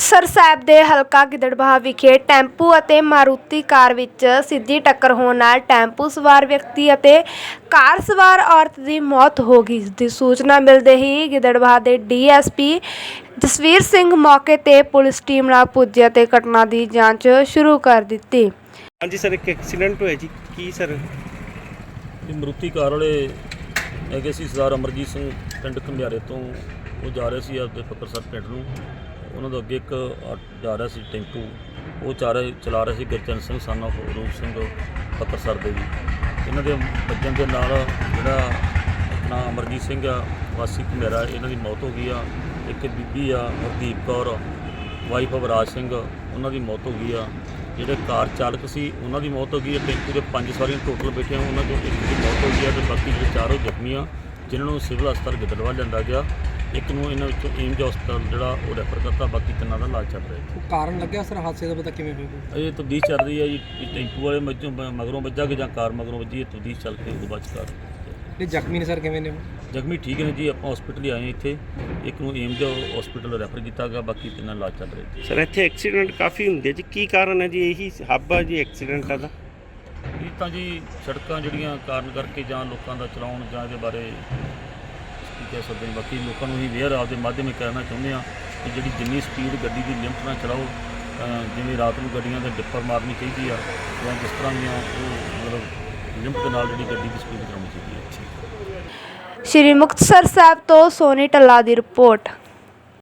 ਮੁਕਤਸਰ ਸਾਹਿਬ ਦੇ ਹਲਕਾ ਗਿੱਦੜਬਾਹਾ ਵਿਖੇ ਟੈਂਪੂ ਅਤੇ ਮਾਰੂਤੀ ਕਾਰ ਵਿੱਚ ਸਿੱਧੀ ਟੱਕਰ ਹੋਣ ਨਾਲ ਟੈਂਪੂ ਸਵਾਰ ਵਿਅਕਤੀ ਅਤੇ ਕਾਰ ਸਵਾਰ ਔਰਤ ਦੀ ਮੌਤ ਹੋ ਗਈ। ਇਸ ਦੀ ਸੂਚਨਾ ਮਿਲਦੇ ਹੀ ਗਿੱਦੜਬਾਹਾ ਦੇ ਡੀਐਸਪੀ ਜਸਵੀਰ ਸਿੰਘ ਮੌਕੇ ਤੇ ਪੁਲਿਸ ਟੀਮ ਨਾਲ ਪੁੱਜੇ ਅਤੇ ਘਟਨਾ ਦੀ ਜਾਂਚ ਸ਼ੁਰੂ ਕਰ ਦਿੱਤੀ। ਹਾਂਜੀ ਸਰ ਇੱਕ ਐਕਸੀਡੈਂਟ ਹੋਇਆ ਜੀ। ਕੀ ਸਰ? ਇਹ ਮਰੂਤੀ ਕਾਰ ਵਾਲੇ ਹੈਗੇ ਸੀ ਸਰਦਾਰ ਅਮਰਜੀਤ ਸਿੰਘ ਪਿੰਡ ਘੰਡਿਆਰੇ ਤੋਂ। ਉਹ ਜਾ ਰਹੇ ਸੀ ਆਪਦੇ ਫਕਰਸਰ ਪਿੰਡ ਨੂੰ। ਉਹਨਾਂ ਤੋਂ ਅੱਗੇ ਇੱਕ ਆ- ਜਾ ਰਿਹਾ ਸੀ ਟੈਂਪੂ। ਉਹ ਚਾਰੇ ਚਲਾ ਰਹੇ ਸੀ ਗੁਰਚਰਨ ਸਿੰਘ ਸਨ of ਰੂਪ ਸਿੰਘ ਫਕਰਸਰ ਦੇ ਜੀ ਇਹਨਾਂ ਦੇ ਵੱਜਣ ਦੇ ਨਾਲ ਜਿਹੜਾ ਆਪਣਾ ਅਮਰਜੀਤ ਸਿੰਘ ਆ, ਵਾਸੀ ਘੰਡਿਆਰਾ ਇਹਨਾਂ ਦੀ ਮੌਤ ਹੋ ਗਈ ਆ। ਇੱਕ ਬੀਬੀ ਆ, ਹਰਦੀਪ ਕੌਰ ਵਾਈਫ ਆਫ ਰਾਜ ਸਿੰਘ, ਉਹਨਾਂ ਦੀ ਮੌਤ ਹੋ ਗਈ ਆ। ਜਿਹੜੇ ਕਾਰ ਚਾਲਕ ਸੀ, ਉਹਨਾਂ ਦੀ ਮੌਤ ਹੋ ਗਈ ਹੈ ਟੈਂਪੂ ਦੇ ਪੰਜ ਸਵਾਰੀਆਂ ਟੋਟਲ ਬੈਠੀਆਂ ਉਹਨਾਂ ਚੋਂ ਇੱਕ ਦੀ ਮੌਤ ਹੋ ਗਈ ਆ ਤੇ ਬਾਕੀ ਜਿਹੜੇ ਚਾਰੋਂ ਜ਼ਖਮੀ ਆ, ਜਿਨ੍ਹਾਂ ਨੂੰ ਸਿਵਲ ਹਸਪਤਾਲ ਗਿੱਦੜਵਾ ਲਿਆਂਦਾ ਗਿਆ। ਇੱਕ ਨੂੰ ਇਹਨਾਂ ਵਿੱਚੋਂ ਏਮਜ ਹਸਪਤਾਲ ਜਿਹੜਾ ਉਹ ਰੈਫਰ ਕਰਤਾ ਬਾਕੀ ਤਿੰਨਾਂ ਦਾ ਇਲਾਜ ਚੱਲ ਰਿਹਾ ਹੈ ਕਾਰਨ ਲੱਗਿਆ ਸਰ ਹਾਦਸੇ ਦਾ ਪਤਾ ਕਿਵੇਂ ਹੋਇਆ ਇਹ ਤਬਦੀਸ਼ ਚੱਲ ਰਹੀ ਹੈ ਜੀ ਵੀ ਟੈਂਪੂ ਵਾਲੇ ਮੱਝੋਂ ਮਗਰੋਂ ਵੱਜਾ ਕਿ ਜਾਂ ਕਾਰ ਮਗਰੋਂ ਵੱਜੀ ਇਹ ਤਬਦੀਸ਼ ਚੱਲ ਕੇ ਉਹਦੇ ਬਾਅਦ 'ਚ ਕਾਰ ਇਹ ਜ਼ਖਮੀ ਨੇ ਸਰ ਕਿਵੇਂ ਨੇ ਉਹ? ਜ਼ਖਮੀ ਠੀਕ ਨੇ ਜੀ ਆਪਾਂ ਹਸਪੀਟਲ ਹੀ ਆਏ ਹਾਂ ਇੱਥੇ। ਇੱਕ ਨੂੰ ਏਮਜ ਹਸਪੀਟਲ ਰੈਫਰ ਕੀਤਾ ਗਿਆ ਬਾਕੀ ਤਿੰਨਾਂ ਦਾ ਇਲਾਜ ਚੱਲ ਰਿਹਾ ਜੀ। ਸਰ ਇੱਥੇ ਐਕਸੀਡੈਂਟ ਕਾਫੀ ਹੁੰਦੇ ਜੀ ਕੀ ਕਾਰਨ ਹੈ ਜੀ ਇਹੀ ਹੱਬ ਆ ਜੀ ਐਕਸੀਡੈਂਟਾਂ ਦਾ? ਇਹ ਤਾਂ ਜੀ ਸੜਕਾਂ ਜਿਹੜੀਆਂ ਕਾਰਨ ਕਰਕੇ ਜਾਂ ਲੋਕਾਂ ਦਾ ਚਲਾਉਣ ਜਾਂ ਇਹਦੇ ਬਾਰੇ ਕੀ ਕਹਿ ਸਕਦੇ ਬਾਕੀ ਲੋਕਾਂ ਨੂੰ ਹੀ ਵੇਅਰ ਆਪਦੇ ਮਾਧਿਅਮ ਨਾਲ ਕਹਿਣਾ ਚਾਹੁੰਦੇ ਆ ਕਿ ਜਿਹੜੀ ਜਿੰਨੀ ਸਪੀਡ ਗੱਡੀ ਦੀ ਲਿਮਟ ਨਾਲ ਚਲਾਓ ਜਿਵੇਂ ਰਾਤ ਨੂੰ ਗੱਡੀਆਂ ਦੇ ਡਿੱਪਰ ਮਾਰਨੀ ਚਾਹੀਦੀ ਆ, ਜਾਂ ਜਿਸ ਤਰ੍ਹਾਂ ਦੀਆਂ ਉਹ ਮਤਲਬ ਲਿਮਟ ਦੇ ਨਾਲ ਜਿਹੜੀ ਗੱਡੀ ਦੀ ਸਪੀਡ ਚਲਾਉਣੀ ਚਾਹੀਦੀ ਹੈ ਸ਼੍ਰੀ ਮੁਕਤਸਰ ਸਾਹਿਬ ਤੋਂ ਸੋਨੀ ਟੱਲਾ ਦੀ ਰਿਪੋਰਟ।